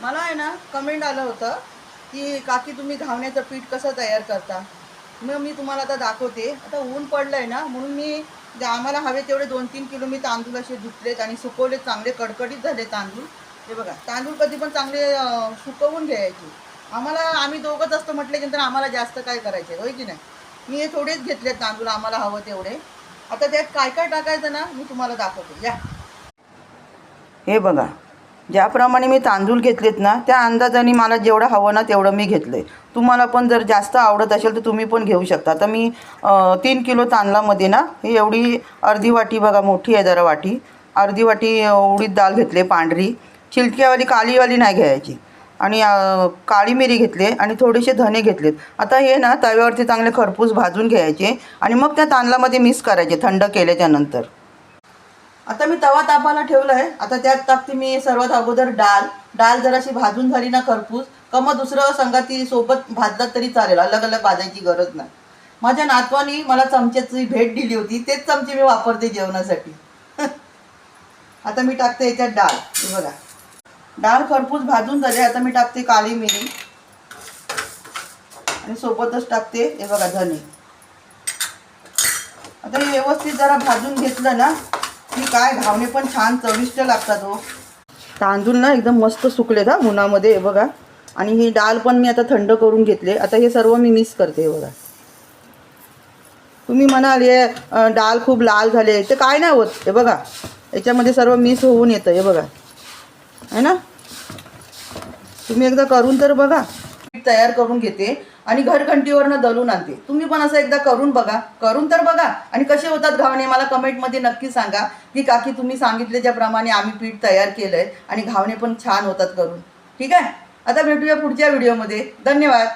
मला आहे ना कमेंट आलं होतं की काकी तुम्ही घावण्याचं पीठ कसं तयार करता? मग मी तुम्हाला आता दाखवते. आता ऊन पडलं आहे ना म्हणून मी आम्हाला हवे तेवढे दोन तीन किलो मी तांदूळ असे धुतलेत आणि सुकवलेत चांगले कडकडीत झाले तांदूळ. हे बघा तांदूळ कधी पण चांगले सुकवून घ्यायचे. आम्हाला आम्ही दोघंच असतो म्हटले तर आम्हाला जास्त काय करायचे होय की नाही? मी हे थोडेच घेतलेत तांदूळ आम्हाला हवं तेवढे. आता त्यात काय काय टाकायचं ना मी तुम्हाला दाखवते. या. हे बघा ज्याप्रमाणे मी तांदूळ घेतलेत ना त्या अंदाजाने मला जेवढं हवं ना तेवढं मी घेतलं आहे तुम्हाला पण जर जास्त आवडत असेल तर तुम्ही पण घेऊ शकता. तर मी तीन किलो तांदळामध्ये ना ही एवढी अर्धी वाटी बघा मोठी आहे जरा वाटी. अर्धी वाटी उडीद डाळ घेतली पांढरी. छिलक्यावाली कालीवाली नाही घ्यायची. आणि काळी मिरी घेतली आणि थोडेसे धने घेतलेत. आता हे ना तव्यावरती चांगले खरपूस भाजून घ्यायचे आणि मग त्या तांदळामध्ये मिक्स करायचे थंड केल्याच्यानंतर आता मी तवा तापाला ठेवला आहे आता त्यात टाकते मी सर्वात अगोदर डाळ. डाळ जराशी भाजून झाली ना खरपूस का मग दुसरं संगाती सोबत भाजला तरी चालेल. अलग अलग भाजायची गरज नाही. माझ्या नातवानी मला चमच्याची भेट दिली होती. तेच चमचे मी वापरते जेवणासाठी. आता मी टाकते याच्यात डाळ. बघा. डाळ खरपूस भाजून झाली. आता मी टाकते काळी मिरी. आणि सोबतच टाकते हे बघा धने. आता हे व्यवस्थित जरा भाजून घेतलं ना की काय घावणे पण छान चविष्ट लागतात हो. तांदूळ ना एकदम मस्त सुकलेत हा उन्हामध्ये बघा. आणि ही डाळ पण मी आता थंड करून घेतले. आता हे सर्व मी मिक्स करते बघा. तुम्ही म्हणाल हे डाळ खूप लाल झाले ते काय नाही होत हे बघा. याच्यामध्ये सर्व मिक्स होऊन येतं हे बघा. है ना? तुम्ही एकदा करून तर बघा. तयार करून घेते. आणि घरघंटीवरनं दलून आणते. तुम्ही पण असं एकदा करून बघा. करून तर बघा. आणि कसे होतात घावणे मला कमेंटमध्ये नक्की सांगा. की काकी तुम्ही सांगितल्याप्रमाणे आम्ही पीठ तयार केलं आहे आणि घावणे पण छान होतात करून. ठीक आहे? आता भेटूया पुढच्या व्हिडिओमध्ये. धन्यवाद.